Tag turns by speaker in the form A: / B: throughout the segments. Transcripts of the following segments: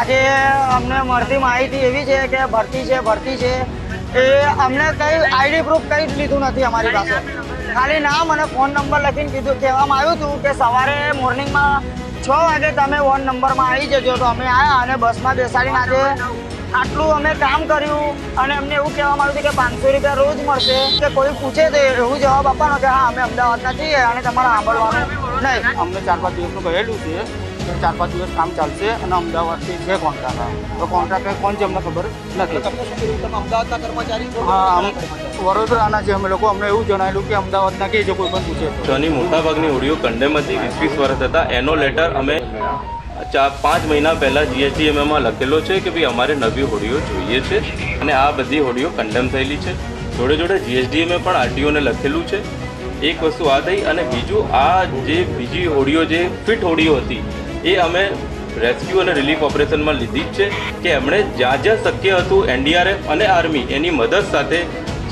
A: આજે અમને મળતી માહિતી એવી છે કે ભરતી છે ભરતી છે. એ અમને કંઈ આઈડી પ્રૂફ કંઈ જ લીધું નથી અમારી પાસે. ખાલી નામ અને ફોન નંબર લખીને કીધું. કહેવામાં આવ્યું હતું કે સવારે મોર્નિંગમાં છ વાગે તમે વોર્ડ નંબરમાં આવી જજો. તો અમે આવ્યા અને બસમાં બેસાડીને આજે આટલું અમે કામ કર્યું. અને અમને એવું કહેવામાં આવ્યું હતું કે પાંચસો રૂપિયા રોજ મળશે. કે કોઈ પૂછે તો એવું જવાબ આપવાનો કે હા, અમે અમદાવાદના છીએ અને તમારે સાંભળવાનું નહીં.
B: અમને ચાર પાંચ દિવસનું કહેલું છે. ચાર પાંચ દિવસ કામ ચાલશે અને અમદાવાદથી છે કોન્ટ્રાક્ટર તો કોન્ટ્રાક્ટર કોણ છે અમને ખબર નથી. હા, અમ વડોદરાના છે અમે લોકો, અમને એવું જણાવેલું કે અમદાવાદના કે જો કોઈ પણ પૂછે
C: તેની મોટાભાગની હોડીઓ કન્ડેમ હતી વીસ વીસ વર્ષ હતા. એનો લેટર અમે ચાર, પાંચ મહિના પહેલાં જીએસટીએમએમાં લખેલો છે કે ભાઈ અમારે નવી હોડીઓ જોઈએ છે અને આ બધી હોડીઓ કન્ડેમ થયેલી છે. જોડે જોડે જીએસડીએમએ પણ આરટીઓને લખેલું છે. એક વસ્તુ આ થઈ અને બીજું આ જે બીજી હોડીઓ જે ફિટ હોડીઓ હતી એ અમે રેસ્ક્યુ અને રિલીફ ઓપરેશનમાં લીધી જ છે કે એમણે જ્યાં જ્યાં શક્ય હતું એનડીઆરએફ અને આર્મી એની મદદ સાથે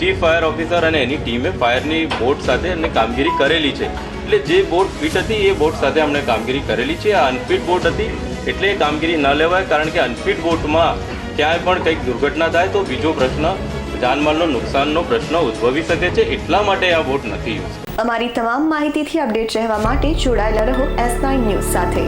C: ચીફ ફાયર ઓફિસર અને એની ટીમે ફાયરની બોટ સાથે એમને કામગીરી કરેલી છે. એટલે જે બોટ ફિટ હતી એ બોટ સાથે અમને કામગીરી કરેલી છે. આ અનફિટ બોટ હતી એટલે કામગીરી ન લેવાય, કારણ કે અનફિટ બોટમાં ક્યાંય પણ કંઈક દુર્ઘટના થાય તો બીજો પ્રશ્ન જાનમાલનો નુકસાનનો પ્રશ્ન ઉદ્ભવી શકે છે એટલા માટે આ બોટ નથી યુઝ.
D: અમારી તમામ માહિતીથી અપડેટ રહેવા માટે જોડાયેલા રહો એસ નાઇન ન્યૂઝ સાથે.